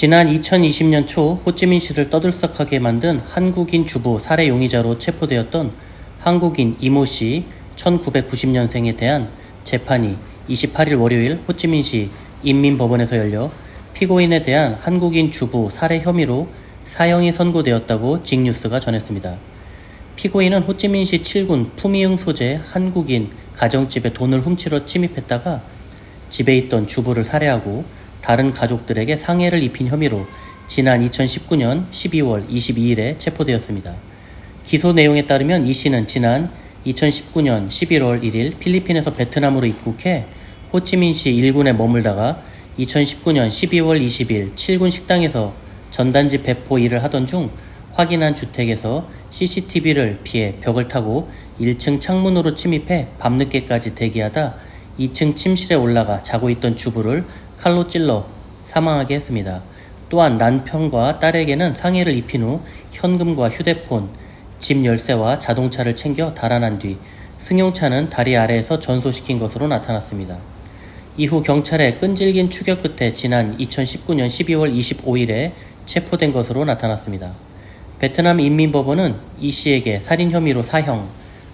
지난 2020년 초 호찌민시를 떠들썩하게 만든 한국인 주부 살해 용의자로 체포되었던 한국인 이모 씨 1990년생에 대한 재판이 28일 월요일 호찌민시 인민법원에서 열려 피고인에 대한 한국인 주부 살해 혐의로 사형이 선고되었다고 직뉴스가 전했습니다. 피고인은 호찌민시 7군 푸미흥 소재 한국인 가정집에 돈을 훔치러 침입했다가 집에 있던 주부를 살해하고 다른 가족들에게 상해를 입힌 혐의로 지난 2019년 12월 22일에 체포되었습니다. 기소 내용에 따르면 이 씨는 지난 2019년 11월 1일 필리핀에서 베트남으로 입국해 호치민시 1군에 머물다가 2019년 12월 20일 7군 식당에서 전단지 배포 일을 하던 중 확인한 주택에서 CCTV를 피해 벽을 타고 1층 창문으로 침입해 밤늦게까지 대기하다 2층 침실에 올라가 자고 있던 주부를 칼로 찔러 사망하게 했습니다. 또한 남편과 딸에게는 상해를 입힌 후 현금과 휴대폰, 집 열쇠와 자동차를 챙겨 달아난 뒤 승용차는 다리 아래에서 전소시킨 것으로 나타났습니다. 이후 경찰의 끈질긴 추격 끝에 지난 2019년 12월 25일에 체포된 것으로 나타났습니다. 베트남 인민법원은 이 씨에게 살인 혐의로 사형,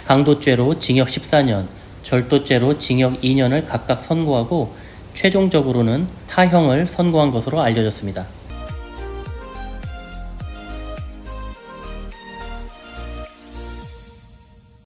강도죄로 징역 14년, 절도죄로 징역 2년을 각각 선고하고 최종적으로는 사형을 선고한 것으로 알려졌습니다.